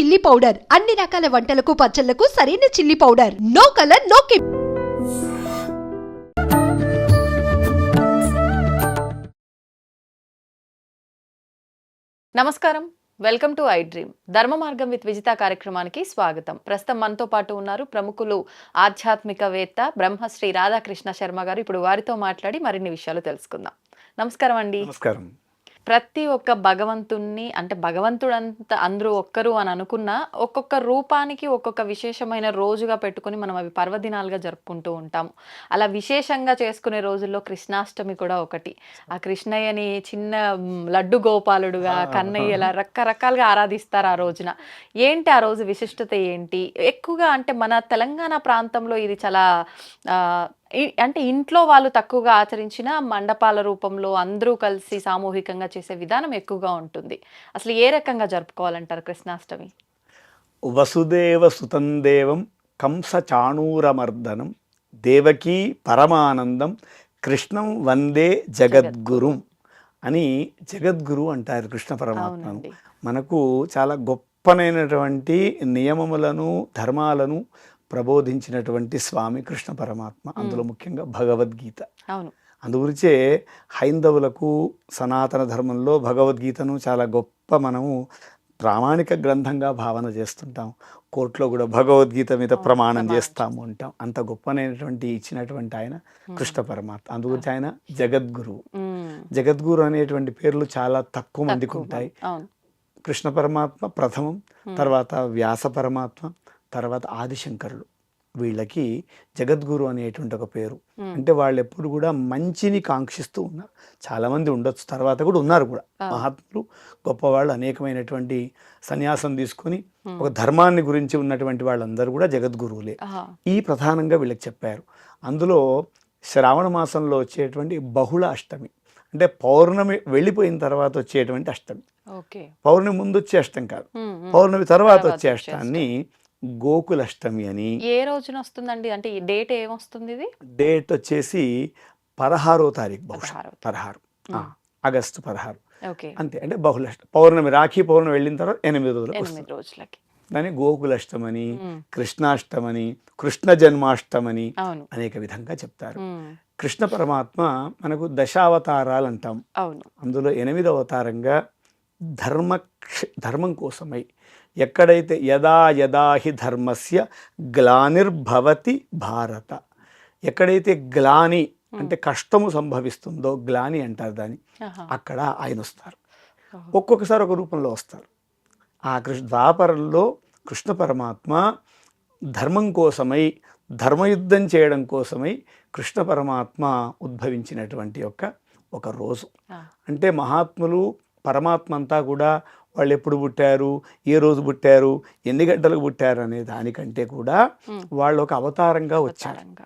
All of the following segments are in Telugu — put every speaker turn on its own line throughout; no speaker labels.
చిల్లీ పౌడర్ అన్ని రకాల వంటలకు పచ్చళ్ళకు సరైన chilli powder no colour no keep
నమస్కారం. Welcome to I dream Dharma Margam with Vijitha కార్యక్రమానికి స్వాగతం. ప్రస్తుతం మనతో పాటు ఉన్నారు ప్రముఖులు ఆధ్యాత్మికవేత్త బ్రహ్మశ్రీ రాధాకృష్ణ శర్మ గారు. ఇప్పుడు వారితో మాట్లాడి మరిన్ని విషయాలు తెలుసుకుందాం. నమస్కారం అండి.
నమస్కారం.
ప్రతి ఒక్క భగవంతుణ్ణి అంటే భగవంతుడంత అందరూ ఒక్కరు అని అనుకున్న ఒక్కొక్క రూపానికి ఒక్కొక్క విశేషమైన రోజుగా పెట్టుకొని మనం అవి పర్వదినాలుగా జరుపుకుంటూ ఉంటాము అలా విశేషంగా చేసుకునే రోజుల్లో కృష్ణాష్టమి కూడా ఒకటి. ఆ కృష్ణయ్యని చిన్న లడ్డు గోపాలుడుగా కన్నయ్యలా రకరకాలుగా ఆరాధిస్తారు ఆ రోజున. ఏంటి ఆ రోజు విశిష్టత ఏంటి? ఎక్కువగా అంటే మన తెలంగాణ ప్రాంతంలో ఇది చాలా అంటే ఇంట్లో వాళ్ళు తక్కువగా ఆచరించిన మండపాల రూపంలో అందరూ కలిసి సామూహికంగా చేసే విధానం ఎక్కువగా ఉంటుంది. అసలు ఏ రకంగా జరుపుకోవాలంటారు కృష్ణాష్టమి?
వసుదేవ సుతం దేవం కంస చాణూరమర్దనం దేవకీ పరమానందం కృష్ణం వందే జగద్గురుం అని జగద్గురు అంటారు కృష్ణ పరమాత్మను. మనకు చాలా గొప్పనైనటువంటి నియమములను ధర్మాలను ప్రబోధించినటువంటి స్వామి కృష్ణ పరమాత్మ అందులో ముఖ్యంగా భగవద్గీత.
అవును.
అందుగురించే హైందవులకు సనాతన ధర్మంలో భగవద్గీతను చాలా గొప్ప మనము ప్రామాణిక గ్రంథంగా భావన చేస్తుంటాం. కోర్టులో కూడా భగవద్గీత మీద ప్రమాణం చేస్తాము అంటాం. అంత గొప్పనైనటువంటి ఇచ్చినటువంటి ఆయన కృష్ణ పరమాత్మ. అందుగురించి ఆయన జగద్గురువు. జగద్గురు అనేటువంటి పేర్లు చాలా తక్కువ మందికి. ఉంటాయి. కృష్ణ పరమాత్మ ప్రథమం తర్వాత వ్యాస పరమాత్మ తర్వాత ఆదిశంకరులు వీళ్ళకి జగద్గురు అనేటువంటి ఒక పేరు. అంటే వాళ్ళు ఎప్పుడు కూడా మంచిని కాంక్షిస్తూ ఉన్నారు చాలామంది ఉండొచ్చు తర్వాత కూడా ఉన్నారు కూడా. మహాత్ములు గొప్పవాళ్ళు అనేకమైనటువంటి సన్యాసం తీసుకొని. ఒక ధర్మాన్ని గురించి ఉన్నటువంటి వాళ్ళందరూ కూడా జగద్గురువులే. ఈ ప్రధానంగా వీళ్ళకి చెప్పారు అందులో శ్రావణ మాసంలో వచ్చేటువంటి బహుళ అష్టమి అంటే పౌర్ణమి వెళ్ళిపోయిన తర్వాత వచ్చేటువంటి అష్టమి పౌర్ణమి ముందు వచ్చే అష్టం కాదు. పౌర్ణమి తర్వాత వచ్చే అష్టాన్ని గోకులష్టమి అని.
ఏ రోజున వస్తుందండి అంటే ఈ డేట్ ఏమొస్తుంది ఇది?
డేట్ వచ్చేసి పదహారో తారీఖు బహుశా.
పదహారో.
ఆగస్టు పదహారు. అంతే. అంటే బహుళ పౌర్ణమి రాఖీ పౌర్ణమి వెళ్ళిన తర్వాత ఎనిమిది రోజులకు
ఎనిమిది
వస్తుంది
రోజులకి.
దాన్ని గోకులష్టమని. కృష్ణాష్టమని కృష్ణ జన్మాష్టమని అనేక విధంగా చెప్తారు. కృష్ణ పరమాత్మ మనకు దశావతారాలు అంటాం. అందులో ఎనిమిదవ అవతారంగా ధర్మ ధర్మం కోసమై ఎక్కడైతే యదా యదా హి ధర్మస్య గ్లానిర్భవతి భారత ఎక్కడైతే గ్లాని అంటే కష్టము సంభవిస్తుందో గ్లాని అంటారు దాన్ని. అక్కడ ఆయన వస్తారు. ఒక్కొక్కసారి ఒక రూపంలో వస్తారు ఆ కృష్ణ ద్వాపరంలో కృష్ణ పరమాత్మ ధర్మం కోసమై ధర్మయుద్ధం చేయడం కోసమై కృష్ణ పరమాత్మ ఉద్భవించినటువంటి యొక్క ఒక రోజు. అంటే మహాత్ములు పరమాత్మ అంతా కూడా వాళ్ళు ఎప్పుడు పుట్టారు? ఏ రోజు పుట్టారు? ఎన్ని గంటలకు పుట్టారు? అనే దానికంటే కూడా. వాళ్ళు ఒక అవతారంగా వచ్చారు.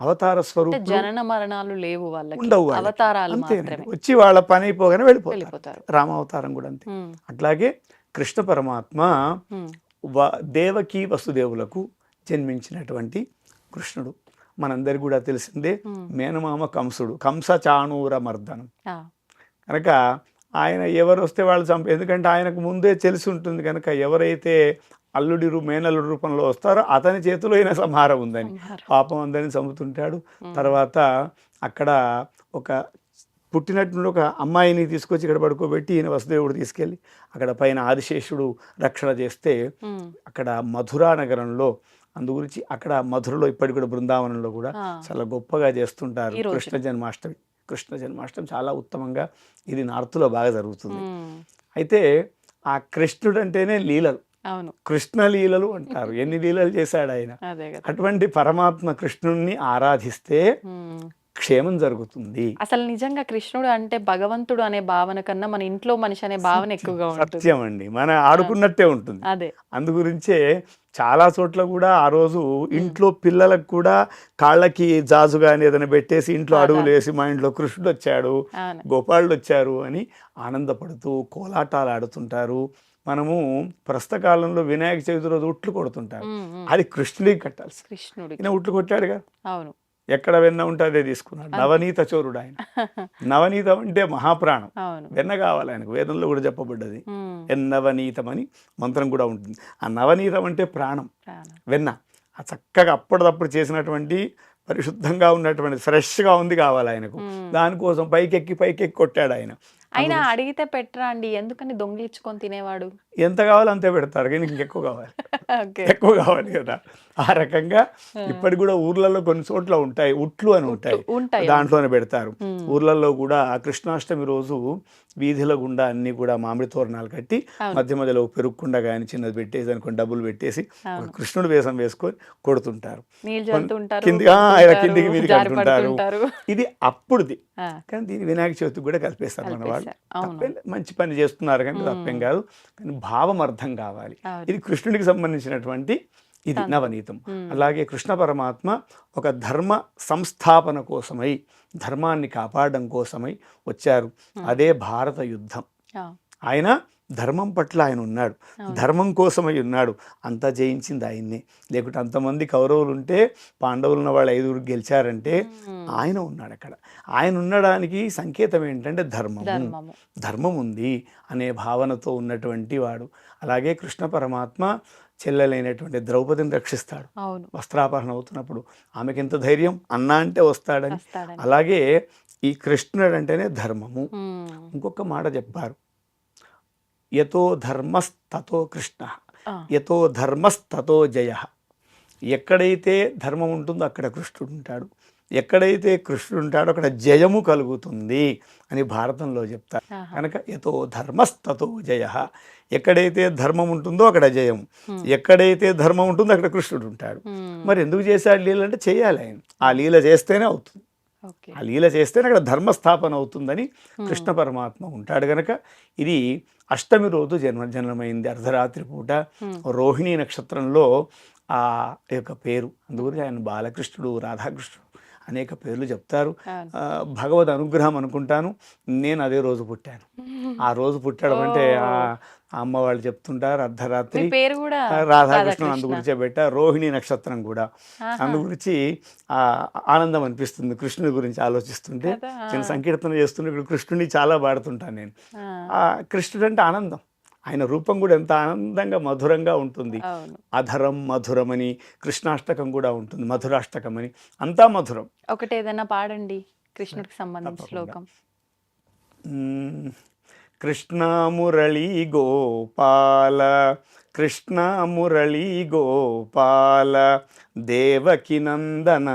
అవతార స్వరూపం
జనన మరణాలు లేవు వాళ్ళకి.
ఉండవు.
అవతారాలు
వచ్చి వాళ్ళ పని అయిపోగానే వెళ్ళిపోతారు. రామావతారం కూడా అంతే. అట్లాగే కృష్ణ పరమాత్మ దేవకి వసుదేవులకు జన్మించినటువంటి కృష్ణుడు. మనందరికి కూడా తెలిసిందే
మ్మ్.
మేనమామ కంసుడు. కంస చాణూర మర్దనం. కనుక ఆయన ఎవరు వస్తే వాళ్ళు చంప ఎందుకంటే ఆయనకు ముందే తెలిసి ఉంటుంది కనుక ఎవరైతే అల్లుడి రూ మేనల్లుడి రూపంలో వస్తారో అతని చేతిలో ఈయన సంహారం ఉందని. పాపం అందరిని చంపుతుంటాడు. తర్వాత అక్కడ ఒక పుట్టినట్టు ఒక అమ్మాయిని తీసుకొచ్చి ఇక్కడ పడుకోబెట్టి ఈయన వసుదేవుడు తీసుకెళ్ళి అక్కడ పైన ఆదిశేషుడు రక్షణ చేస్తే. అక్కడ మధురా నగరంలో అందు గురించి అక్కడ మధురలో ఇప్పటికి కూడా బృందావనంలో కూడా. చాలా గొప్పగా చేస్తుంటారు. కృష్ణ జన్మాష్టమి కృష్ణ జన్మాష్టమి చాలా ఉత్తమంగా ఇది నార్త్లో బాగా జరుగుతుంది. అయితే ఆ కృష్ణుడు అంటేనే లీలలు.
అవును.
కృష్ణ లీలలు అంటారు. ఎన్ని లీలలు చేశాడు ఆయన? అటువంటి పరమాత్మ కృష్ణుణ్ణి ఆరాధిస్తే. క్షేమం జరుగుతుంది.
అసలు నిజంగా కృష్ణుడు అంటే భగవంతుడు అనే భావన కన్నా మన ఇంట్లో మనిషి అనే భావన ఎక్కువగా ఉంటుంది.
సత్యం అండి మన ఆడుకున్నట్టే ఉంటుంది.
అదే.
అందు గురించే చాలా చోట్ల కూడా ఆ రోజు ఇంట్లో పిల్లలకు కూడా కాళ్ళకి జాజు కానీ ఏదైనా పెట్టేసి ఇంట్లో. అడుగులు వేసి మా ఇంట్లో కృష్ణుడు వచ్చాడు గోపాలుడు వచ్చారు అని ఆనందపడుతూ కోలాటాలు ఆడుతుంటారు. మనము ప్రస్తుత కాలంలో వినాయక చవితి రోజు ఉట్లు కొడుతుంటారు. అది కృష్ణుడికి కట్టాల్సి
కృష్ణుడికి.
ఈయన ఉట్లు కొట్టాడుగా?
అవును.
ఎక్కడ వెన్న ఉంటే అదే తీసుకున్నాడు. నవనీత చోరుడు ఆయన. నవనీతం అంటే మహాప్రాణం. వెన్న కావాలి ఆయనకు. వేదంలో కూడా చెప్పబడ్డది. ఎన్నవనీతం అని మంత్రం కూడా ఉంటుంది. ఆ నవనీతం అంటే ప్రాణం. వెన్న. ఆ చక్కగా అప్పటిదప్పుడు చేసినటువంటి పరిశుద్ధంగా ఉన్నటువంటి ఫ్రెష్గా ఉంది కావాలి ఆయనకు. దానికోసం పైకెక్కి పైకెక్కి కొట్టాడు ఆయన.
అయినా అడిగితే పెట్టరా అండి? ఎందుకని దొంగిలించుకొని తినేవాడు?
ఎంత కావాలో అంతే పెడతారు. కానీ ఇంకెక్కువ కావాలి. ఎక్కువ కావాలి కదా. ఆ రకంగా ఇప్పటికి కూడా ఊర్లలో కొన్ని చోట్ల ఉంటాయి ఉట్లు అని ఉంటాయి. దాంట్లోనే పెడతారు. ఊర్లలో కూడా ఆ కృష్ణాష్టమి రోజు వీధిల గుండా అన్ని కూడా మామిడి తోరణాలు కట్టి. మధ్య మధ్యలో పెరుగుకుండా కానీ చిన్నది పెట్టేసి అనుకోని డబ్బులు పెట్టేసి. కృష్ణుడు వేషం వేసుకొని కొడుతుంటారు. కింది కిందికి అంటుంటారు
పడుతుంటారు.
ఇది అప్పుడుది. కానీ దీని వినాయక చవితికి కూడా కలిపేస్తారు మన వాళ్ళు. మంచి పని చేస్తున్నారు కానీ తప్పేం కాదు. కానీ భావం అర్థం కావాలి. ఇది కృష్ణుడికి సంబంధించినటువంటి ఇది నవనీతం. అలాగే కృష్ణ పరమాత్మ ఒక ధర్మ సంస్థాపన కోసమై ధర్మాన్ని కాపాడడం కోసమై వచ్చారు. అదే భారత యుద్ధం. ఆయన ధర్మం పట్ల ఆయన ఉన్నాడు. ధర్మం కోసమై ఉన్నాడు. అంతా జయించింది ఆయన్నే. లేకుంటే అంతమంది కౌరవులు ఉంటే పాండవులు ఉన్న వాళ్ళు ఐదుగురు గెలిచారంటే. ఆయన ఉన్నాడు అక్కడ. ఆయన ఉండడానికి సంకేతం ఏంటంటే ధర్మము. ధర్మం ఉంది అనే భావనతో ఉన్నటువంటి వాడు. అలాగే కృష్ణ పరమాత్మ చెల్లెలైనటువంటి ద్రౌపదిని రక్షిస్తాడు. వస్త్రాపహరణ అవుతున్నప్పుడు ఆమెకి ఎంత ధైర్యం? అన్నా అంటే వస్తాడని. అలాగే ఈ కృష్ణుడు అంటేనే ధర్మము.
మ్మ్.
ఇంకొక మాట చెప్పారు. యతో ధర్మస్తతో కృష్ణ. యతో ధర్మస్తతో జయ. ఎక్కడైతే ధర్మం ఉంటుందో అక్కడ కృష్ణుడు ఉంటాడు. ఎక్కడైతే కృష్ణుడు ఉంటాడో అక్కడ జయము కలుగుతుంది అని భారతంలో చెప్తారు. కనుక యతో ధర్మస్తతో జయ. ఎక్కడైతే ధర్మం ఉంటుందో అక్కడ జయం. ఎక్కడైతే ధర్మం ఉంటుందో అక్కడ కృష్ణుడు ఉంటాడు. మరి ఎందుకు చేశాడు లీల అంటే చేయాలి ఆయన. ఆ లీల చేస్తేనే అవుతుంది. ఆ లీల చేస్తేనే అక్కడ ధర్మస్థాపన అవుతుందని కృష్ణ పరమాత్మ ఉంటాడు గనక. ఇది అష్టమి రోజు జన్మ జన్మమైంది అర్ధరాత్రి పూట. రోహిణీ నక్షత్రంలో ఆ యొక్క పేరు. అందుగురించి ఆయన బాలకృష్ణుడు రాధాకృష్ణుడు అనేక పేర్లు చెప్తారు. భగవద్ అనుగ్రహం అనుకుంటాను. నేను అదే రోజు పుట్టాను. ఆ రోజు పుట్టడం అంటే అమ్మ వాళ్ళు చెప్తుంటారు అర్ధరాత్రి రాధాకృష్ణ. అందు గురించే పెట్టా రోహిణి నక్షత్రం కూడా. అందు గురించి ఆ ఆనందం అనిపిస్తుంది కృష్ణుడి గురించి ఆలోచిస్తుంటే.
కదా.
నేను సంకీర్తన చేస్తుంటే ఇక్కడ కృష్ణుడిని చాలా పాడుతుంటాను నేను. కృష్ణుడు అంటే ఆనందం. ఆయన రూపం కూడా ఎంత ఆనందంగా మధురంగా ఉంటుంది. అధరం మధురమని కృష్ణాష్టకం కూడా ఉంటుంది మధురాష్టకం అని అంతా మధురం.
ఒకటి ఏదైనా పాడండి కృష్ణుడికి సంబంధించిన శ్లోకం.
మ్మ్. కృష్ణ మురళీ గోపాల కృష్ణ మురళీ గోపాల దేవకి నందన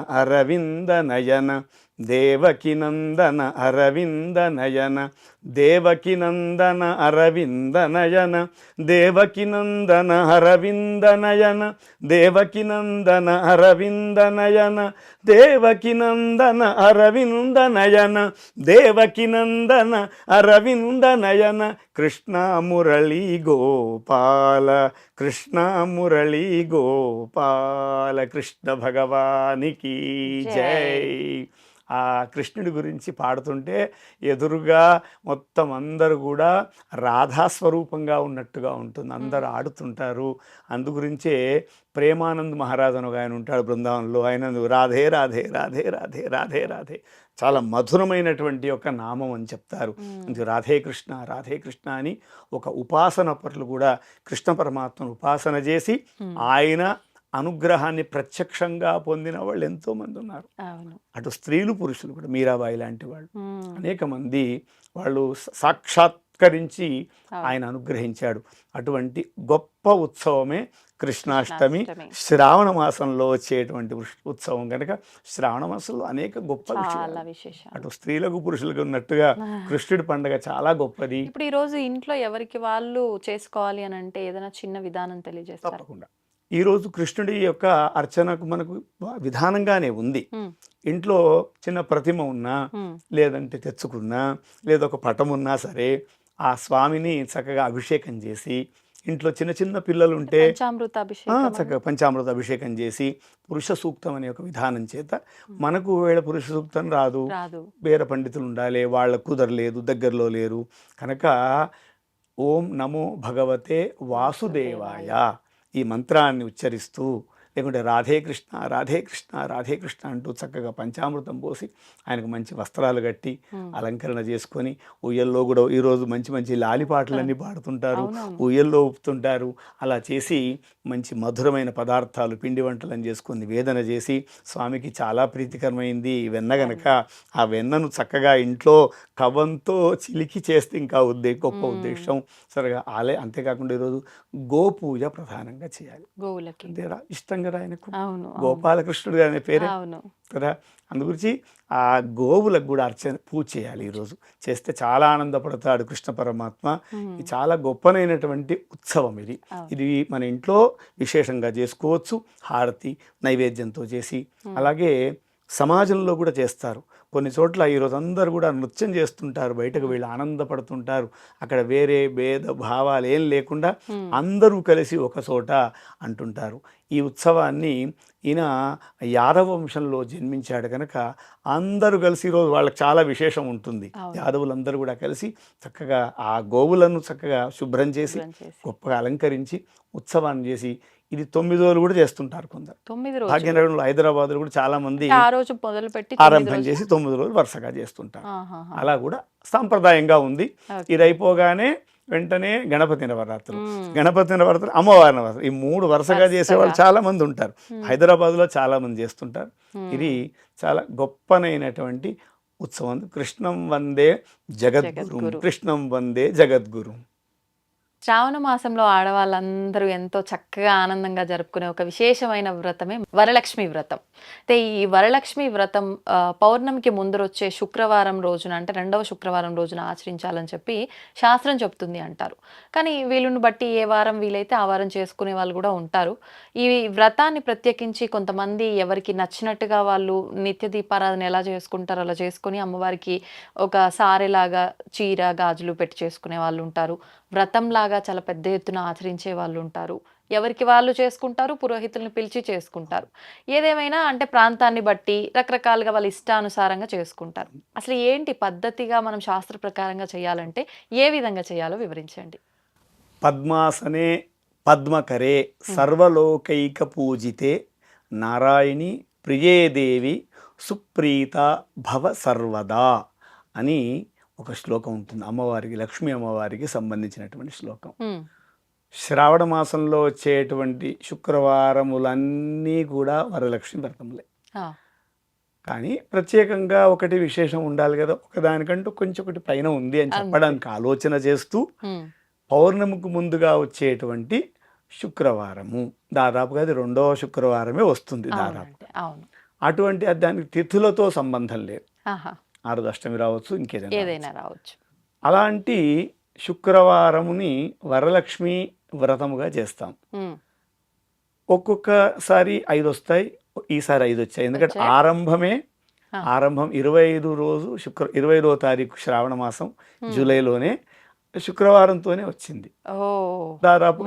అరవింద నయన దేవకి నందన అరవింద నయన దేవకి నందన అరవింద నయన దేవకి నందన అరవింద నయన దేవకి నందన అరవింద నయన దేవకి నందన అరవింద నయన దేవకి నందన అరవింద నయన కృష్ణ మురళీ గోపాల కృష్ణ మురళీ గోపాల కృష్ణ భగవానికి జై. ఆ కృష్ణుడి గురించి పాడుతుంటే ఎదురుగా మొత్తం అందరూ కూడా రాధాస్వరూపంగా ఉన్నట్టుగా ఉంటుంది. అందరూ ఆడుతుంటారు. అందు గురించే ప్రేమానంద్ మహారాజ్ అని ఒక ఆయన ఉంటాడు బృందావనంలో. ఆయన రాధే రాధే రాధే రాధే రాధే రాధే. చాలా మధురమైనటువంటి ఒక నామం అని చెప్తారు. రాధే కృష్ణ రాధే కృష్ణ అని ఒక ఉపాసన పరులు కూడా కృష్ణ పరమాత్మను ఉపాసన చేసి ఆయన అనుగ్రహాన్ని ప్రత్యక్షంగా పొందిన వాళ్ళు ఎంతోమంది ఉన్నారు. అటు స్త్రీలు పురుషులు కూడా మీరాబాయి లాంటి వాళ్ళు. అనేక మంది వాళ్ళు సాక్షాత్కరించి. ఆయన అనుగ్రహించాడు. అటువంటి గొప్ప ఉత్సవమే కృష్ణాష్టమి. శ్రావణ మాసంలో వచ్చేటువంటి ఉత్సవం కనుక శ్రావణ మాసంలో అనేక గొప్ప అటు స్త్రీలకు పురుషులకు ఉన్నట్టుగా కృష్ణుడి పండగ చాలా గొప్పది.
ఇప్పుడు ఈ రోజు ఇంట్లో ఎవరికి వాళ్ళు చేసుకోవాలి అని అంటే ఏదైనా చిన్న విధానం తెలియజేస్తారు?
తప్పకుండా. ఈరోజు కృష్ణుడి యొక్క అర్చనకు మనకు విధానంగానే ఉంది. ఇంట్లో చిన్న ప్రతిమ ఉన్నా. లేదంటే తెచ్చుకున్నా లేదా ఒక పటం ఉన్నా సరే ఆ స్వామిని చక్కగా అభిషేకం చేసి ఇంట్లో చిన్న చిన్న పిల్లలు ఉంటే
పంచామృత
ఆ,
అభిషేకం
చక్కగా పంచామృత అభిషేకం చేసి పురుష సూక్తం అనే ఒక విధానం చేత మనకు వేళ పురుష సూక్తం రాదు. వేరే పండితులు ఉండాలి వాళ్ళ కుదరలేదు దగ్గరలో లేరు. కనుక ఓం నమో భగవతే వాసుదేవాయ. ఈ మంత్రాన్ని ఉచ్చరిస్తూ లేకుంటే రాధే కృష్ణ రాధే కృష్ణ రాధే కృష్ణ అంటూ చక్కగా పంచామృతం పోసి ఆయనకు మంచి వస్త్రాలు కట్టి అలంకరణ చేసుకొని ఉయ్యల్లో కూడా ఈరోజు మంచి మంచి లాలి పాటలన్నీ పాడుతుంటారు. ఉయ్యల్లో ఊపుతుంటారు. అలా చేసి మంచి మధురమైన పదార్థాలు పిండి వంటలను చేసుకొని వేదన చేసి స్వామికి చాలా ప్రీతికరమైంది. ఈ వెన్న గనక ఆ వెన్నను చక్కగా ఇంట్లో కవంతో చిలికి చేస్తే ఇంకా ఉద్దే గొప్ప ఉద్దేశం. సరిగా ఆలయ అంతేకాకుండా ఈరోజు గోపూజ ప్రధానంగా చేయాలి.
గోవులకి.
అంతేరా? ఇష్టం కదా ఆయనకు. గోపాలకృష్ణుడు అనే పేరే. కదా? అందుగురించి ఆ గోవులకు కూడా అర్చన పూజ చేయాలి ఈరోజు. చేస్తే చాలా ఆనందపడతాడు కృష్ణ పరమాత్మ. ఇది చాలా గొప్పనైనటువంటి ఉత్సవం ఇది. ఇది మన ఇంట్లో విశేషంగా చేసుకోవచ్చు. హారతి నైవేద్యంతో చేసి. అలాగే సమాజంలో కూడా చేస్తారు. కొన్ని చోట్ల ఈరోజు అందరూ కూడా నృత్యం చేస్తుంటారు. బయటకు వెళ్ళి ఆనందపడుతుంటారు. అక్కడ వేరే భేద భావాలు ఏం లేకుండా అందరూ కలిసి ఒక చోట అంటుంటారు. ఈ ఉత్సవాన్ని ఈయన యాదవ వంశంలో జన్మించాడు కనుక అందరూ కలిసి ఈరోజు వాళ్ళకి చాలా విశేషం ఉంటుంది. యాదవులందరూ కూడా కలిసి చక్కగా ఆ గోవులను చక్కగా శుభ్రం చేసి. గొప్పగా అలంకరించి ఉత్సవాన్ని చేసి ఇది తొమ్మిది రోజులు కూడా చేస్తుంటారు కొందరు
తొమ్మిది రోజులు
భాగ్యనగరంలో హైదరాబాద్లో కూడా చాలా మంది
ఆ రోజు మొదలు పెట్టి తొమ్మిది
ఆరంభం. చేసి తొమ్మిది రోజులు వరుసగా చేస్తుంటారు. అలా కూడా సాంప్రదాయంగా ఉంది. ఇది అయిపోగానే వెంటనే గణపతి నవరాత్రులు. గణపతి నవరాత్రులు అమ్మవారి నవరాత్రులు. ఈ మూడు వరుసగా చేసేవాళ్ళు చాలా మంది ఉంటారు హైదరాబాద్లో చాలా మంది చేస్తుంటారు ఇది చాలా గొప్పనైనటువంటి ఉత్సవం. కృష్ణం వందే జగద్గురు. కృష్ణం వందే జగద్గురు.
శ్రావణ మాసంలో ఆడవాళ్ళందరూ ఎంతో చక్కగా ఆనందంగా జరుపుకునే ఒక విశేషమైన వ్రతమే వరలక్ష్మి వ్రతం. అయితే ఈ వరలక్ష్మి వ్రతం పౌర్ణమికి ముందు వచ్చే శుక్రవారం రోజున అంటే రెండవ శుక్రవారం రోజున ఆచరించాలని చెప్పి శాస్త్రం చెప్తుంది అంటారు. కానీ వీళ్ళని బట్టి ఏ వారం వీలైతే ఆ వారం చేసుకునే వాళ్ళు కూడా ఉంటారు. ఈ వ్రతాన్ని ప్రత్యేకించి కొంతమంది ఎవరికి నచ్చినట్టుగా వాళ్ళు నిత్య దీపారాధన ఎలా చేసుకుంటారో అలా చేసుకుని అమ్మవారికి ఒక సారెలాగా చీర గాజులు పెట్టి చేసుకునే వాళ్ళు ఉంటారు. వ్రతంలాగా చాలా పెద్ద ఎత్తున ఆచరించే వాళ్ళు ఉంటారు. ఎవరికి వాళ్ళు చేసుకుంటారు పురోహితుల్ని పిలిచి చేసుకుంటారు. ఏదేమైనా అంటే ప్రాంతాన్ని బట్టి రకరకాలుగా వాళ్ళ ఇష్టానుసారంగా చేసుకుంటారు. అసలు ఏంటి పద్ధతిగా మనం శాస్త్ర ప్రకారంగా చేయాలంటే ఏ విధంగా చేయాలో వివరించండి.
పద్మాసనే పద్మకరే సర్వలోకైక పూజితే నారాయణి ప్రియేదేవి సుప్రీత భవ సర్వదా అని ఒక శ్లోకం ఉంటుంది. అమ్మవారికి లక్ష్మీ అమ్మవారికి సంబంధించినటువంటి శ్లోకం. శ్రావణ మాసంలో వచ్చేటువంటి శుక్రవారములన్నీ కూడా వరలక్ష్మి వ్రతములే. కానీ ప్రత్యేకంగా ఒకటి విశేషం ఉండాలి కదా. ఒకదానికంటూ కొంచెం ఒకటి పైన ఉంది అని చెప్పడానికి ఆలోచన చేస్తూ పౌర్ణమికి ముందుగా వచ్చేటువంటి శుక్రవారము. దాదాపుగా అది రెండవ శుక్రవారమే వస్తుంది దాదాపు అటువంటి అది దానికి తిథులతో సంబంధం లేదు. అష్టమి రావచ్చు ఇంకేదైనా
ఏదైనా రావచ్చు.
అలాంటి శుక్రవారముని వరలక్ష్మి వ్రతముగా చేస్తాం. ఒక్కొక్కసారి ఐదు వస్తాయి ఈసారి ఐదు వచ్చాయి. ఎందుకంటే? ఆరంభమే. ఆరంభం ఇరవై ఐదు రోజు శుక్ర ఇరవై ఐదో తారీఖు శ్రావణ మాసం జూలైలోనే శుక్రవారంతోనే వచ్చింది. దాదాపు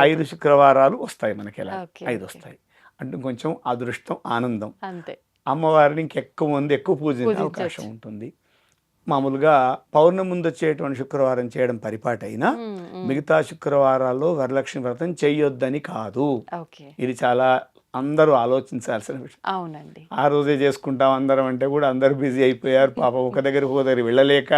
ఐదు శుక్రవారాలు వస్తాయి మనకి
ఓకే,
ఐదు. వస్తాయి అంటే కొంచెం అదృష్టం ఆనందం.
అంతే.
అమ్మవారిని ఇంకెక్కువ మంది ఎక్కువ పూజించే. అవకాశం ఉంటుంది. మామూలుగా పౌర్ణమి ముందు వచ్చేటువంటి శుక్రవారం చేయడం పరిపాటైనా మిగతా శుక్రవారాల్లో వరలక్ష్మి వ్రతం చెయ్యొద్దని కాదు. ఇది చాలా అందరూ ఆలోచించాల్సిన విషయం.
అవునండి.
ఆ రోజే చేసుకుంటాం అందరం అంటే కూడా అందరూ బిజీ అయిపోయారు. పాప ఒక దగ్గర ఒక దగ్గర వెళ్ళలేక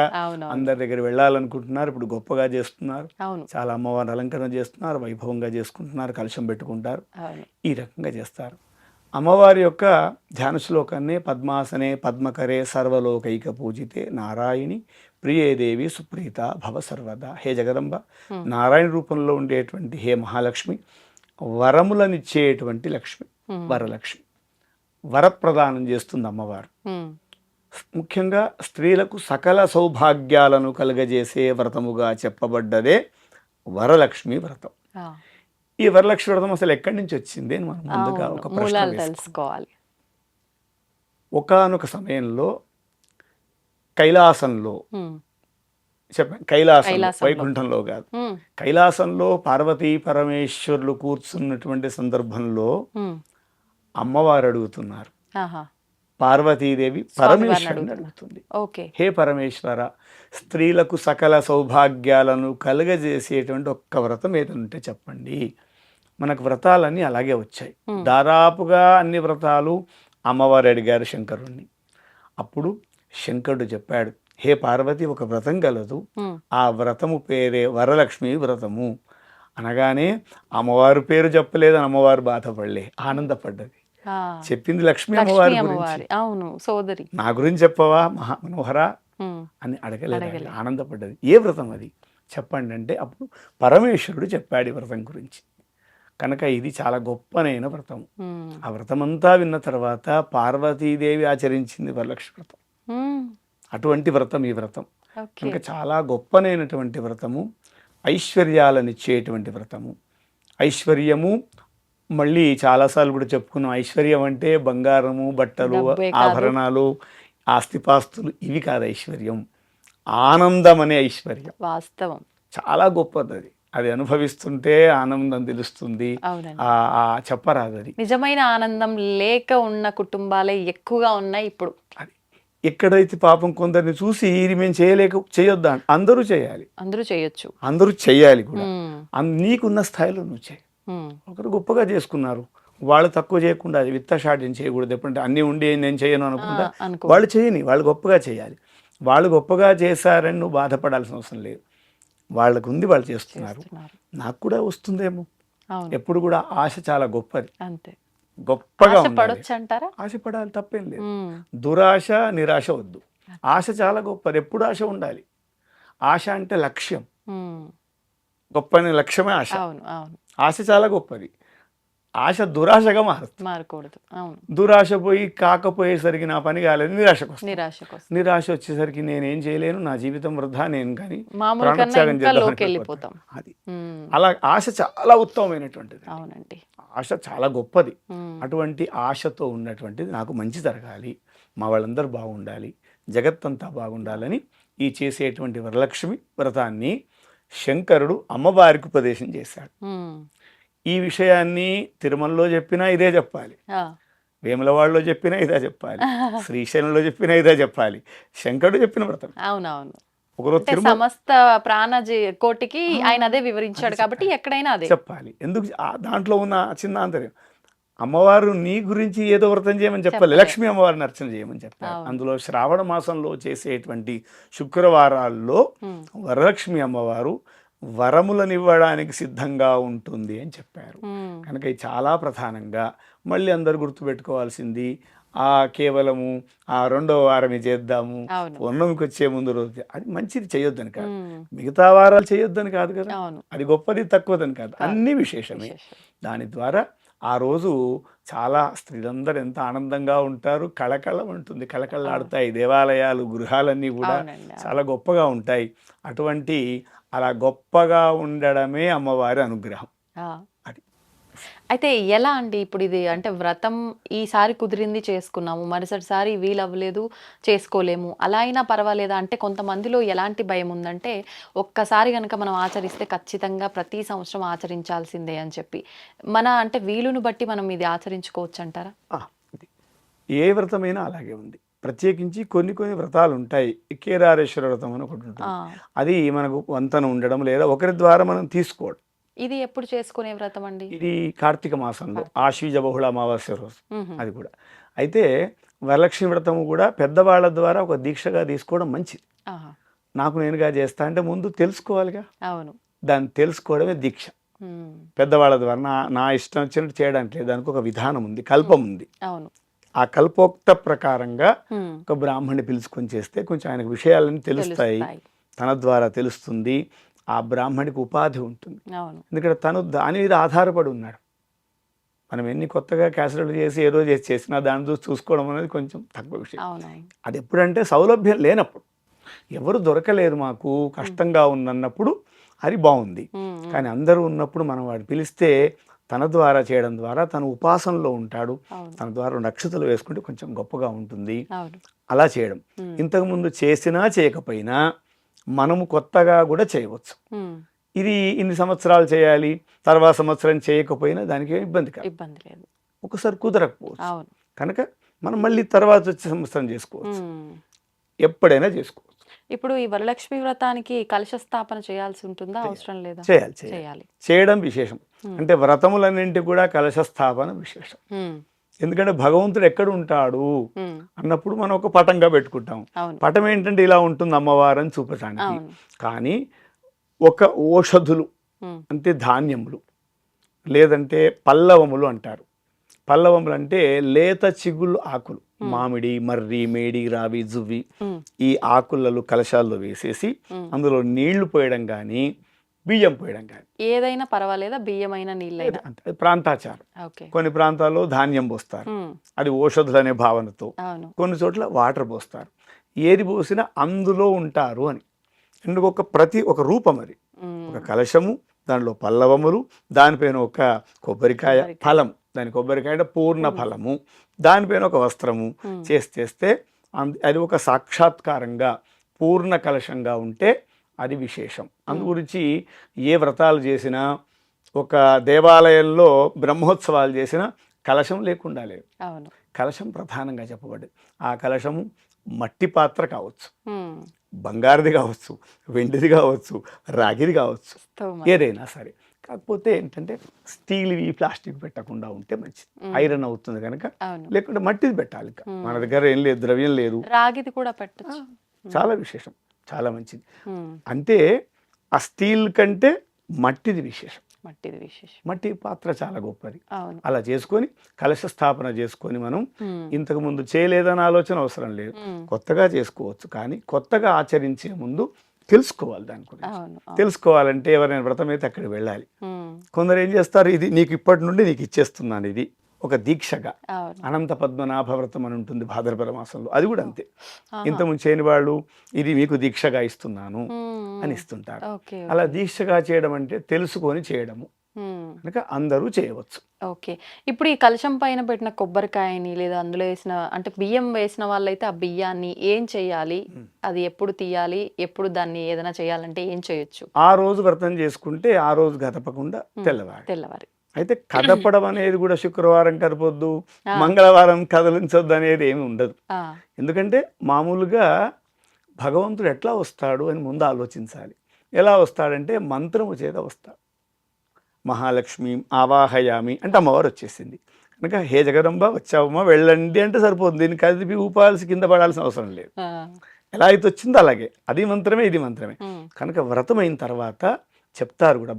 అందరి దగ్గర వెళ్ళాలనుకుంటున్నారు. ఇప్పుడు గొప్పగా చేస్తున్నారు. చాలా అమ్మవారిని అలంకరణ చేస్తున్నారు. వైభవంగా చేసుకుంటున్నారు. కలశం పెట్టుకుంటారు. ఈ రకంగా చేస్తారు. అమ్మవారి యొక్క ధ్యాన శ్లోకాన్ని పద్మాసనే పద్మకరే సర్వలోకైక పూజితే నారాయణి ప్రియేదేవి సుప్రీత భవ సర్వదా. హే జగదంబ. నారాయణ రూపంలో ఉండేటువంటి హే మహాలక్ష్మి వరములనిచ్చేటువంటి లక్ష్మి. వరలక్ష్మి. వరప్రదానం చేస్తుంది అమ్మవారు. ముఖ్యంగా స్త్రీలకు సకల సౌభాగ్యాలను కలుగజేసే వ్రతముగా చెప్పబడ్డదే వరలక్ష్మి వ్రతం. ఈ వరలక్ష్మి వ్రతం అసలు ఎక్కడి నుంచి వచ్చింది అని మనం ముందుగా ఒక ప్రశ్న.
తెలుసుకోవాలి.
ఒకానొక సమయంలో కైలాసంలో
ఉమ్,
చెప్పండి కైలాసం. వైకుంఠంలో కాదు. కైలాసంలో పార్వతీ పరమేశ్వరులు కూర్చున్నటువంటి సందర్భంలో అమ్మవారు అడుగుతున్నారు. పార్వతీదేవి పరమేశ్వరుని. అడుగుతుంది
ఓకే
హే పరమేశ్వర స్త్రీలకు సకల సౌభాగ్యాలను కలుగజేసేటువంటి ఒక్క వ్రతం ఏదంటే చెప్పండి మనకు వ్రతాలన్నీ అలాగే వచ్చాయి. దాదాపుగా అన్ని వ్రతాలు అమ్మవారు అడిగారు శంకరుణ్ణి అప్పుడు శంకరుడు చెప్పాడు హే పార్వతి ఒక వ్రతం కలదు. ఆ వ్రతము పేరే వరలక్ష్మి వ్రతము అనగానే అమ్మవారు పేరు చెప్పలేదని అమ్మవారు బాధపడలే ఆనందపడ్డది. చెప్పింది లక్ష్మీ అమ్మవారి గురించి.
అవును సోదరి.
నా గురించి చెప్పవా మహా మనోహరా. అని అడగలేదు. ఆనందపడ్డది. ఏ వ్రతం అది? చెప్పండి అంటే అప్పుడు పరమేశ్వరుడు చెప్పాడు ఈ వ్రతం గురించి. కనుక ఇది చాలా గొప్పనైన వ్రతం. ఆ వ్రతమంతా విన్న తర్వాత పార్వతీదేవి ఆచరించింది వరలక్ష్మి వ్రతం. అటువంటి వ్రతం ఈ వ్రతం. కనుక చాలా గొప్పనైనటువంటి వ్రతము ఐశ్వర్యాలనిచ్చేటువంటి వ్రతము. ఐశ్వర్యము మళ్ళీ చాలాసార్లు కూడా చెప్పుకున్నాం ఐశ్వర్యం అంటే బంగారము బట్టలు. ఆభరణాలు ఆస్తిపాస్తులు ఇవి కాదు ఐశ్వర్యం. ఆనందం అనే ఐశ్వర్యం.
వాస్తవం.
చాలా గొప్పది అది. అది అనుభవిస్తుంటే ఆనందం తెలుస్తుంది.
అవునండి.
ఆ ఆ చెప్పరాదు అది.
నిజమైన ఆనందం లేక ఉన్న కుటుంబాలే ఎక్కువగా ఉన్నాయి ఇప్పుడు.
అది ఎక్కడైతే పాపం కొందరిని చూసి ఇది మేము చేయలేక చేయొద్దా అందరూ చేయాలి.
అందరూ చేయొచ్చు.
అందరూ చేయాలి కూడా. నీకున్న స్థాయిలో నువ్వు చేయి.
ఉమ్.
ఒకరు గొప్పగా చేసుకున్నారు. వాళ్ళు తక్కువ చేయకుండా అది విత్తషాడ్యం చేయకూడదు. ఎప్పుడంటే అన్నీ ఉండి నేను చేయను అనుకుంటా. వాళ్ళు చేయని వాళ్ళు గొప్పగా చేయాలి. వాళ్ళు గొప్పగా చేశారని నువ్వు బాధపడాల్సిన అవసరం లేదు. వాళ్ళకు ఉంది వాళ్ళు చేస్తున్నారు. నాకు కూడా వస్తుందేమో. ఎప్పుడు కూడా ఆశ చాలా గొప్పది.
అంతే.
గొప్పగా ఆశపడాలి తప్పేం లేదు. దురాశ నిరాశ వద్దు. ఆశ చాలా గొప్పది. ఎప్పుడు ఆశ ఉండాలి? ఆశ అంటే లక్ష్యం.
ఉమ్.
గొప్పని లక్ష్యమే ఆశ ఆశ చాలా గొప్పది ఆశ దురాశగా మారుతుంది
మారకూడదు అవును
దురాశ పోయి కాకపోయేసరికి నా పని కాలేదు నిరాశకు.
నిరాశకు వస్తుంది.
నిరాశ వచ్చేసరికి నేనేం చేయలేను నా జీవితం వృధా నేను కానీ.
వెళ్ళిపోతాం
అది. అలా ఆశ చాలా ఉత్తమమైనటువంటిది
అవునండి
ఆశ చాలా గొప్పది. అటువంటి ఆశతో ఉన్నటువంటిది నాకు మంచి జరగాలి మా వాళ్ళందరూ బాగుండాలి జగత్తంతా బాగుండాలని ఈ చేసేటువంటి వరలక్ష్మి వ్రతాన్ని శంకరుడు అమ్మవారికి ఉపదేశం చేశాడు. ఈ విషయాన్ని తిరుమలలో చెప్పినా ఇదే చెప్పాలి. వేములవాడలో చెప్పినా ఇదే చెప్పాలి. శ్రీశైలంలో చెప్పినా ఇదే చెప్పాలి. శంకరుడు చెప్పిన వ్రతం.
అవునవును. సమస్త ప్రాణ కోటికి ఆయన అదే వివరించాడు కాబట్టి ఎక్కడైనా అదే.
చెప్పాలి. ఎందుకు దాంట్లో ఉన్న చిన్న ఆంతర్యం? అమ్మవారు నీ గురించి ఏదో వ్రతం చేయమని చెప్పాలి. లక్ష్మీ అమ్మవారిని అర్చన చేయమని చెప్పాలి. అందులో శ్రావణ మాసంలో చేసేటువంటి శుక్రవారాల్లో. వరలక్ష్మి అమ్మవారు వరములనివ్వడానికి సిద్ధంగా ఉంటుంది అని చెప్పారు. కనుక ఇది చాలా ప్రధానంగా మళ్ళీ అందరు గుర్తుపెట్టుకోవాల్సింది ఆ కేవలము ఆ రెండో వారమే చేద్దాము పూర్ణమికి వచ్చే ముందు రోజు అది మంచిది చేయొద్దని కాదు. మిగతా వారాలు చేయొద్దని కాదు కదా అది గొప్పది తక్కువదని కాదు అన్ని విశేషమే
విశేషం.
దాని ద్వారా ఆ రోజు చాలా స్త్రీలందరూ ఎంత ఆనందంగా ఉంటారు. కళకళ ఉంటుంది. కళకళలాడుతాయి దేవాలయాలు గృహాలన్నీ కూడా. చాలా గొప్పగా ఉంటాయి. అటువంటి అలా గొప్పగా ఉండడమే అమ్మవారి అనుగ్రహం.
అయితే ఎలా అండి ఇప్పుడు ఇది? అంటే వ్రతం ఈసారి కుదిరింది చేసుకున్నాము మరుసటిసారి వీలు అవ్వలేదు చేసుకోలేము. అలా అయినా పర్వాలేదా? అంటే కొంతమందిలో ఎలాంటి భయం ఉందంటే ఒక్కసారి కనుక మనం ఆచరిస్తే ఖచ్చితంగా ప్రతి సంవత్సరం ఆచరించాల్సిందే అని చెప్పి. మన అంటే వీలును బట్టి మనం ఇది ఆచరించుకోవచ్చు అంటారా.
ఏ వ్రతమైనా అలాగే ఉంది. ప్రత్యేకించి కొన్ని కొన్ని వ్రతాలు ఉంటాయి కేదారేశ్వర వ్రతం అని ఒకటి ఉంటుంది. అది మనకు వంతన ఉండడం లేదా ఒకరి ద్వారా మనం తీసుకోవడం.
ఇది ఎప్పుడు చేసుకునే వ్రతం అండి?
ఇది కార్తీక మాసంలో ఆశ్వీజ బహుళ అమావాస్య రోజు. అది కూడా. అయితే వరలక్ష్మి వ్రతము కూడా పెద్దవాళ్ళ ద్వారా ఒక దీక్షగా తీసుకోవడం మంచిది. నాకు నేనుగా చేస్తా అంటే ముందు తెలుసుకోవాలిగా.
అవును.
దాన్ని తెలుసుకోవడమే దీక్ష. పెద్దవాళ్ళ ద్వారా నా నా ఇష్టం వచ్చినట్టు చేయడానికి లేదు. దానికి ఒక విధానం ఉంది కల్పం ఉంది.
అవును.
ఆ కల్పోక్త ప్రకారంగా ఒక బ్రాహ్మణ్ణి పిలుచుకొని చేస్తే కొంచెం ఆయనకు విషయాలన్నీ తెలుస్తాయి. తన ద్వారా తెలుస్తుంది. ఆ బ్రాహ్మణికి ఉపాధి ఉంటుంది. ఎందుకంటే తను దాని మీద ఆధారపడి ఉన్నాడు. మనం ఎన్ని కొత్తగా క్యాసెట్లు చేసి ఏదో చేసి చేసినా దాన్ని చూసి చూసుకోవడం అనేది కొంచెం తక్కువ విషయం. అది ఎప్పుడంటే సౌలభ్యం లేనప్పుడు. ఎవరు దొరకలేదు మాకు కష్టంగా ఉందన్నప్పుడు అది బాగుంది. కానీ అందరూ ఉన్నప్పుడు మనం వాడు పిలిస్తే తన ద్వారా చేయడం ద్వారా తను ఉపాసనలో ఉంటాడు. తన ద్వారా నక్షత్రాలు వేసుకుంటే కొంచెం గొప్పగా ఉంటుంది. అలా చేయడం. ఇంతకుముందు చేసినా చేయకపోయినా మనము కొత్తగా కూడా చేయవచ్చు. ఇది ఇన్ని సంవత్సరాలు చేయాలి తర్వాత సంవత్సరం చేయకపోయినా దానికి ఇబ్బంది కాదు
ఇబ్బంది లేదు.
ఒకసారి కుదరకపోవచ్చు. కనుక మనం మళ్ళీ తర్వాత వచ్చే సంవత్సరం చేసుకోవచ్చు. ఎప్పుడైనా చేసుకోవచ్చు.
ఇప్పుడు ఈ వరలక్ష్మి వ్రతానికి కలశ స్థాపన చేయాల్సి ఉంటుందా? అవసరం లేదా?
చేయాలి చేయాలి. చేయడం విశేషం. అంటే వ్రతములన్నింటి కూడా కలశ స్థాపన విశేషం. ఎందుకంటే భగవంతుడు ఎక్కడ ఉంటాడు అన్నప్పుడు మనం ఒక పటంగా పెట్టుకుంటాం. పటం ఏంటంటే ఇలా ఉంటుంది అమ్మవారు అని చూపటానికి. కానీ ఒక ఓషధులు అంటే ధాన్యములు లేదంటే పల్లవములు అంటారు. పల్లవములు అంటే లేత చిగుళ్ళు ఆకులు మామిడి మర్రి మేడి రావి జువ్వి ఈ ఆకులలో కలశాల్లో వేసేసి. అందులో నీళ్ళు పోయడం కానీ బియ్యం పోయడం కానీ
ఏదైనా పర్వాలేదా? బియ్యమైన నీళ్ళైనా?
అంటే అది ప్రాంతాచారం. కొన్ని ప్రాంతాల్లో ధాన్యం పోస్తారు. అది ఓషధులు అనే భావనతో కొన్ని చోట్ల వాటర్ పోస్తారు. ఏది పోసినా అందులో ఉంటారు అని. ఎందుకు? ఒక ప్రతి ఒక రూపం అది. ఒక కలశము దానిలో పల్లవములు దానిపైన ఒక కొబ్బరికాయ. ఫలం. దాని కొబ్బరికాయ పూర్ణ ఫలము. దానిపైన ఒక వస్త్రము చేసి చేస్తే అంద- అది ఒక సాక్షాత్కారంగా పూర్ణ కలశంగా ఉంటే అది విశేషం. అందు గురించి ఏ వ్రతాలు చేసినా ఒక దేవాలయంలో బ్రహ్మోత్సవాలు చేసినా కలశం లేకుండా లేదు. కలశం ప్రధానంగా చెప్పబడ్డది. ఆ కలశము మట్టి పాత్ర కావచ్చు బంగారుది కావచ్చు వెండిది కావచ్చు రాగిది కావచ్చు. ఏదైనా సరే. కాకపోతే ఏంటంటే స్టీల్వి ప్లాస్టిక్ పెట్టకుండా ఉంటే మంచిది. ఐరన్ అవుతుంది కనుక లేకుంటే మట్టిది పెట్టాలి మన దగ్గర ఏం లేదు ద్రవ్యం లేదు.
రాగిది కూడా పెట్టచ్చు.
చాలా విశేషం. చాలా మంచిది. అంటే ఆ స్టీల్ కంటే మట్టిది విశేషం.
మట్టిది విశేషం.
మట్టి పాత్ర చాలా గొప్పది. అలా చేసుకొని కలశ స్థాపన చేసుకొని మనం ఇంతకు ముందు చేయలేదన్న ఆలోచన అవసరం లేదు. కొత్తగా చేసుకోవచ్చు కానీ కొత్తగా ఆచరించే ముందు తెలుసుకోవాలి దాని గురించి. తెలుసుకోవాలంటే ఎవరైనా వ్రతం అయితే అక్కడికి వెళ్ళాలి. కొందరు ఏం చేస్తారు? ఇది నీకు ఇప్పటి నుండి నీకు ఇచ్చేస్తున్నాను ఇది. ఒక దీక్షగా అనంత పద్మనాభ వ్రతం అని ఉంటుంది భాద్రపద మాసంలో అది కూడా అంతే. ఇంతకుముందు చేయని వాళ్ళు ఇది మీకు దీక్షగా ఇస్తున్నాను అని ఇస్తుంటారు. అలా దీక్షగా చేయడం అంటే తెలుసుకొని చేయడము. కనుక అందరూ చేయవచ్చు.
ఓకే. ఇప్పుడు ఈ కలశం పైన పెట్టిన కొబ్బరికాయని లేదా అందులో వేసిన అంటే బియ్యం వేసిన వాళ్ళైతే ఆ బియ్యాన్ని ఏం చేయాలి? అది ఎప్పుడు తీయాలి? ఎప్పుడు దాన్ని ఏదైనా చేయాలంటే ఏం చేయొచ్చు?
ఆ రోజు వ్రతం చేసుకుంటే ఆ రోజు గదపకుండా తెల్లవారు.
తెల్లవారి.
అయితే కదపడం అనేది కూడా శుక్రవారం కదపొద్దు. మంగళవారం కదిలించొద్దు అనేది ఏమి ఉండదు. ఎందుకంటే మామూలుగా భగవంతుడు ఎట్లా వస్తాడు అని ముందు ఆలోచించాలి. ఎలా వస్తాడంటే మంత్రము చేత వస్తాడు మహాలక్ష్మి ఆవాహయామి అంటే అమ్మవారు వచ్చేసింది. కనుక హే జగదంబ వచ్చావమ్మా వెళ్ళండి అంటే సరిపోతుంది. దీన్ని కదిపి ఊపాల్సి కింద పడాల్సిన అవసరం లేదు. ఎలా అయితే వచ్చిందో అలాగే. అది మంత్రమే ఇది మంత్రమే. కనుక వ్రతమైన తర్వాత చెప్తారు కూడా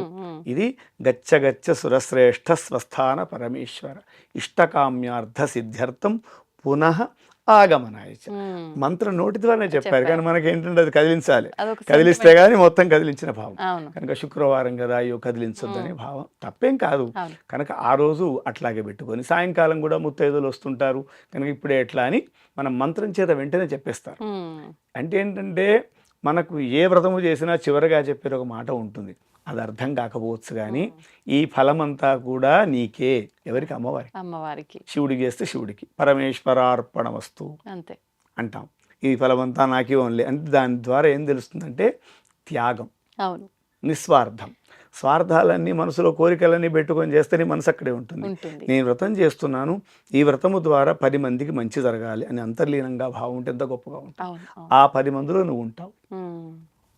ఉమ్,
ఇది గచ్చ గచ్చ సురశ్రేష్ఠ స్వస్థాన పరమేశ్వర. ఇష్టకామ్యార్థ సిద్ధ్యర్థం పునః ఆగమనాయ. మంత్రం నోటి ద్వారానే చెప్పారు. కానీ మనకి ఏంటంటే అది కదిలించాలి. కదిలిస్తే కానీ మొత్తం కదిలించిన భావం. కనుక శుక్రవారం కదా అయ్యో కదిలించొద్దనే భావం. తప్పేం కాదు. కనుక ఆ రోజు అట్లాగే పెట్టుకొని సాయంకాలం కూడా ముత్తైదులు వస్తుంటారు. కనుక ఇప్పుడే ఎట్లా అని మనం మంత్రం చేత వెంటనే చెప్పేస్తారు. అంటే ఏంటంటే మనకు ఏ వ్రతము చేసినా చివరగా చెప్పే ఒక మాట ఉంటుంది. అది అర్థం కాకపోవచ్చు కానీ ఈ ఫలమంతా కూడా నీకే ఎవరికి? అమ్మవారి
అమ్మవారికి.
శివుడికి చేస్తే శివుడికి. పరమేశ్వరార్పణ వస్తు
అంతే.
అంటాం. ఈ ఫలమంతా నాకే ఓన్లీ. అంటే దాని ద్వారా ఏం తెలుస్తుందంటే త్యాగం.
అవును.
నిస్వార్థం. స్వార్థాలన్నీ మనసులో కోరికలన్నీ పెట్టుకొని చేస్తే నీ మనసు అక్కడే ఉంటుంది. నేను వ్రతం చేస్తున్నాను. ఈ వ్రతము ద్వారా పది మందికి మంచి జరగాలి అని అంతర్లీనంగా భావం ఉంటే ఎంత గొప్పగా ఉంటుంది. ఆ పది మందిలో నువ్వు ఉంటావు.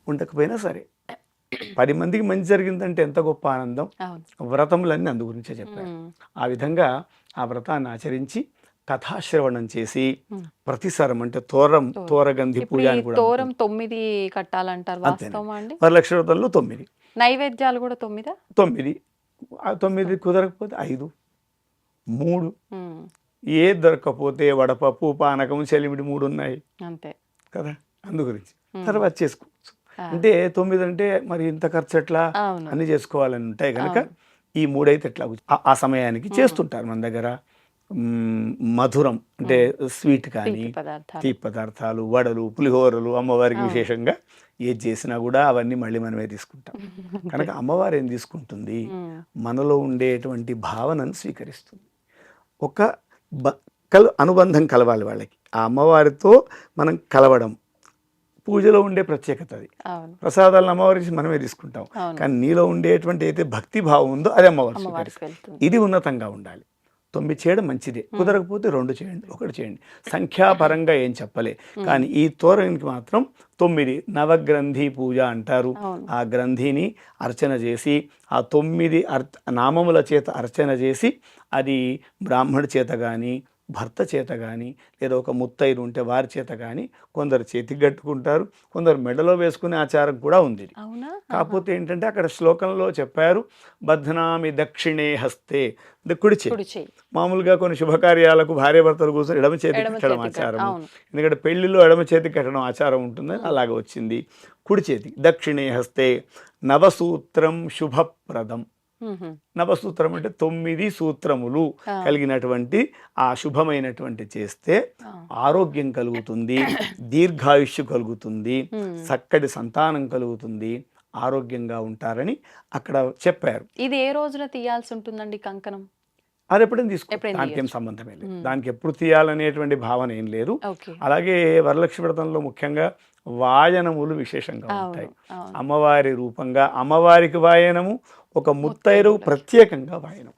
ఉండకపోయినా సరే పది మందికి మంచి జరిగిందంటే ఎంత గొప్ప ఆనందం. వ్రతములన్నీ అందు గురించే చెప్పారు. ఆ విధంగా ఆ వ్రతాన్ని ఆచరించి కథాశ్రవణం చేసి. ప్రతిసారం అంటే తోరం తోరగంధి పూజ అని కూడా
తోరం తొమ్మిది కట్టాలంటారు
అంతేనండి.
వాస్తవమా అండి?
వరలక్ష వ్రతంలో తొమ్మిది.
నైవేద్యాలు కూడా తొమ్మిదా?
తొమ్మిది. ఆ తొమ్మిది కుదరకపోతే ఐదు. మూడు. ఏ దొరకకపోతే వడపప్పు పానకం చెలిమిడి మూడు ఉన్నాయి.
అంతే.
కదా? అందు గురించి. తర్వాత చేసుకోవచ్చు. అంటే తొమ్మిది అంటే మరి ఇంత ఖర్చు ఎట్లా? అన్ని చేసుకోవాలని ఉంటాయి కనుక ఈ మూడైతే ఎట్లా ఆ- సమయానికి చేస్తుంటారు మన దగ్గర. మధురం అంటే స్వీట్ కానీ
తీపి పదార్థాలు.
వడలు పులిహోరలు అమ్మవారికి విశేషంగా ఏది చేసినా కూడా అవన్నీ మళ్ళీ మనమే తీసుకుంటాం. కనుక అమ్మవారు ఏం తీసుకుంటుంది? మనలో ఉండేటువంటి భావనను స్వీకరిస్తుంది. ఒక బ కల అనుబంధం కలవాలి వాళ్ళకి. ఆ అమ్మవారితో మనం కలవడం పూజలో ఉండే ప్రత్యేకత అది. ప్రసాదాలను అమ్మవారి మనమే తీసుకుంటాం. కానీ నీలో ఉండేటువంటి అయితే భక్తి భావం ఉందో అది అమ్మవారు ఇది ఉన్నతంగా ఉండాలి. తొమ్మిది చేయడం మంచిదే. కుదరకపోతే రెండు చేయండి ఒకటి చేయండి. సంఖ్యాపరంగా ఏం చెప్పలే. కానీ ఈ తోరణికి మాత్రం తొమ్మిది నవగ్రంథి పూజ అంటారు. ఆ గ్రంథిని అర్చన చేసి ఆ తొమ్మిది అర్ నామముల చేత అర్చన చేసి అది బ్రాహ్మణుడి చేత కానీ భర్త చేత కానీ లేదా ఒక ముత్తైరు ఉంటే వారి చేత కానీ కొందరు చేతికి కట్టుకుంటారు కొందరు మెడలో వేసుకునే ఆచారం కూడా ఉంది కాకపోతే ఏంటంటే అక్కడ శ్లోకంలో చెప్పారు బధ్నామి దక్షిణే హస్తే కుడి చేయి. మామూలుగా కొన్ని శుభకార్యాలకు భార్య భర్తలు కూర్చొని ఎడమ చేతి కట్టడం ఆచారం. ఎందుకంటే పెళ్ళిలో ఎడమ చేతికి కట్టడం ఆచారం ఉంటుంది అలాగే వచ్చింది. కుడి చేతి దక్షిణే హస్తే నవసూత్రం శుభప్రదం. నవసూత్రం అంటే తొమ్మిది సూత్రములు. కలిగినటువంటి ఆ శుభమైనటువంటి చేస్తే. ఆరోగ్యం కలుగుతుంది దీర్ఘాయుష్యు కలుగుతుంది. చక్కటి సంతానం కలుగుతుంది ఆరోగ్యంగా ఉంటారని అక్కడ చెప్పారు
ఇది ఏ రోజున తీయాల్సి ఉంటుందండి కంకణం
అది ఎప్పుడైనా తీసుకో దానికి ఏం. సంబంధమే లేదు. దానికి ఎప్పుడు తీయాలనేటువంటి భావన ఏం లేదు అలాగే వరలక్ష్మి వ్రతంలో ముఖ్యంగా వాయనములు విశేషంగా ఉంటాయి అమ్మవారి రూపంగా అమ్మవారికి వాయనము ఒక ముత్తైరు ప్రత్యేకంగా వాయనం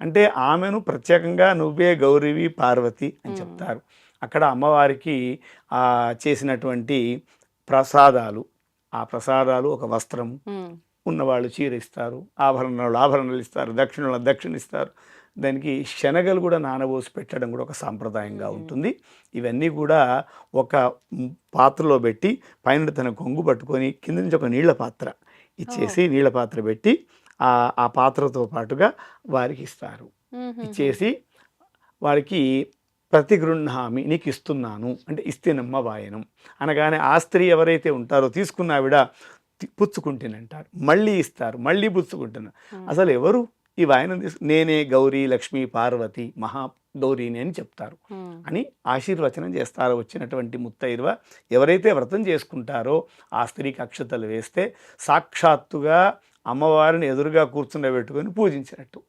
అంటే ఆమెను ప్రత్యేకంగా నువ్వే గౌరీవి పార్వతి అని చెప్తారు. అక్కడ అమ్మవారికి చేసినటువంటి ప్రసాదాలు ఆ ప్రసాదాలు ఒక వస్త్రం. ఉన్నవాళ్ళు చీర ఇస్తారు ఆభరణాలు ఆభరణాలు ఇస్తారు దక్షిణలు దక్షిణ ఇస్తారు. దానికి శనగలు కూడా నానబోసి పెట్టడం కూడా ఒక సాంప్రదాయంగా ఉంటుంది. ఇవన్నీ కూడా ఒక పాత్రలో పెట్టి పైన తన కొంగు పట్టుకొని కింద నుంచి ఒక నీళ్ళ పాత్ర ఇచ్చేసి నీళ్ళ పాత్ర పెట్టి ఆ ఆ పాత్రతో పాటుగా వారికి ఇస్తారు. ఇచ్చేసి వారికి ప్రతిగృహామి నీకు ఇస్తున్నాను అంటే ఇస్తేనమ్మ వాయనం. అనగానే ఆ స్త్రీ ఎవరైతే ఉంటారో తీసుకున్న ఆవిడ పుచ్చుకుంటేనంటారు. మళ్ళీ ఇస్తారు మళ్ళీ పుచ్చుకుంటున్నారు అసలు ఎవరు ఈ వాయనం తీసుకు నేనే గౌరీ లక్ష్మి పార్వతి మహా గౌరీని అని చెప్తారు. అని ఆశీర్వచనం చేస్తారు. వచ్చినటువంటి ముత్తైరువ ఎవరైతే వ్రతం చేసుకుంటారో ఆ స్త్రీకి అక్షతలు వేస్తే సాక్షాత్తుగా అమ్మవారిని ఎదురుగా కూర్చుండబెట్టుకొని పూజించినట్టు.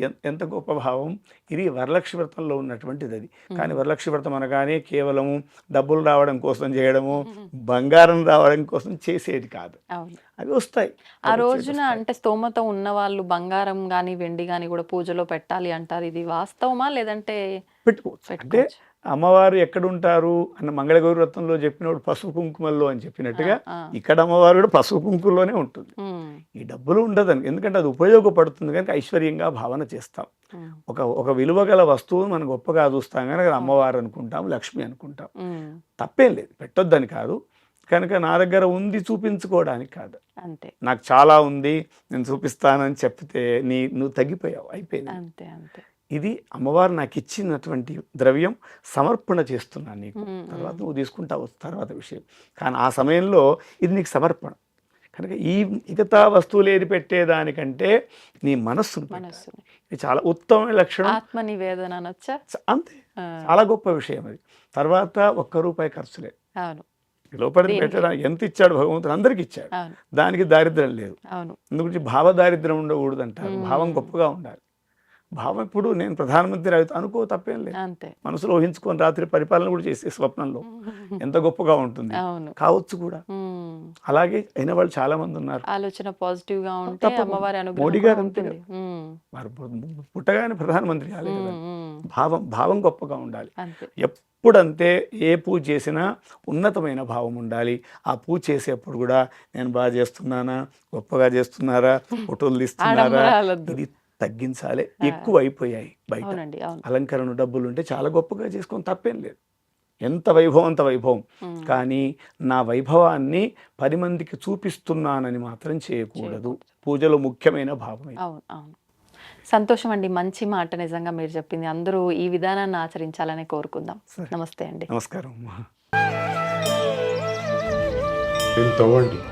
ఎన్- ఎంత గొప్ప భావం. ఇది వరలక్ష్మి వ్రతంలో ఉన్నటువంటిది అది. కానీ వరలక్ష్మి వ్రతం అనగానే కేవలము డబ్బులు రావడం కోసం చేయడము బంగారం రావడం కోసం చేసేది కాదు. అవి వస్తాయి.
ఆ రోజున. అంటే స్తోమత ఉన్న వాళ్ళు బంగారం గాని వెండి గాని కూడా పూజలో పెట్టాలి అంటారు. ఇది వాస్తవమా లేదంటే
పెట్టుకోవచ్చు. అంటే అమ్మవారు ఎక్కడుంటారు అన్న మంగళగౌరి వ్రతంలో చెప్పినప్పుడు పసుపు కుంకుమల్లో అని చెప్పినట్టుగా. ఇక్కడ అమ్మవారు కూడా పసుపు కుంకుమలోనే ఉంటుంది. ఈ డబ్బులు ఉండదని ఎందుకంటే అది ఉపయోగపడుతుంది. కనుక ఐశ్వర్యంగా భావన చేస్తాం. ఒక ఒక విలువ గల వస్తువును మనం గొప్పగా చూస్తాం కనుక అమ్మవారు అనుకుంటాం లక్ష్మి అనుకుంటాం. తప్పేం లేదు. పెట్టొద్దని కాదు. కనుక నా దగ్గర ఉంది చూపించుకోవడానికి కాదు.
అంతే.
నాకు చాలా ఉంది నేను చూపిస్తానని చెప్తే నీ నువ్వు తగ్గిపోయావు అయిపోయింది.
అంతే అంతే.
ఇది అమ్మవారు నాకు ఇచ్చినటువంటి ద్రవ్యం సమర్పణ చేస్తున్నాను నీకు. తర్వాత నువ్వు తీసుకుంటావు తర్వాత విషయం. కానీ ఆ సమయంలో ఇది నీకు సమర్పణ. కనుక ఈ మిగతా వస్తువులు ఏది పెట్టేదానికంటే నీ మనస్సును ఇది చాలా ఉత్తమమైన లక్షణం. అంతే. చాలా గొప్ప విషయం అది. తర్వాత ఒక్క రూపాయి ఖర్చు లేదు
అవును
లోపల
దేనికి?
పెట్టడానికి ఎంత ఇచ్చాడు భగవంతుడు? అందరికి ఇచ్చాడు. దానికి దారిద్ర్యం లేదు. ఎందుకంటే భావ దారిద్ర్యం ఉండకూడదు అంటారు భావం గొప్పగా ఉండాలి. భావం ఇప్పుడు నేను ప్రధానమంత్రి అవుతా అనుకో తప్పేం లేదు.
అంతే.
మనసులో ఊహించుకొని రాత్రి పరిపాలన కూడా చేసే స్వప్నంలో ఎంత గొప్పగా ఉంటుంది. కావచ్చు కూడా. అలాగే అయిన వాళ్ళు చాలా మంది ఉన్నారు.
ఆలోచన పాజిటివ్గా ఉంటే
మోడీ గారు అంతే. వారు పుట్టగానే ప్రధానమంత్రి కాలేదు. భావం భావం గొప్పగా ఉండాలి. ఎప్పుడంతే ఏ పూజ చేసినా ఉన్నతమైన భావం ఉండాలి. ఆ పూజ చేసేప్పుడు కూడా నేను బాగా చేస్తున్నానా? గొప్పగా చేస్తున్నారా? ఫోటోలు తీస్తున్నారా. ఇది తగ్గించాలి. ఎక్కువ అయిపోయాయి బయట. అలంకరణ డబ్బులు ఉంటే చాలా గొప్పగా చేసుకొని తప్పేం లేదు. ఎంత వైభవం. అంత వైభవం. కానీ నా వైభవాన్ని పది మందికి చూపిస్తున్నానని మాత్రం చేయకూడదు. పూజలో ముఖ్యమైన భావం ఇది.
అవును అవును. సంతోషం అండి మంచి మాట నిజంగా మీరు చెప్పింది. అందరూ ఈ విధానాన్ని ఆచరించాలని కోరుకుందాం. నమస్తే అండి.
నమస్కారం
తవ్వండి.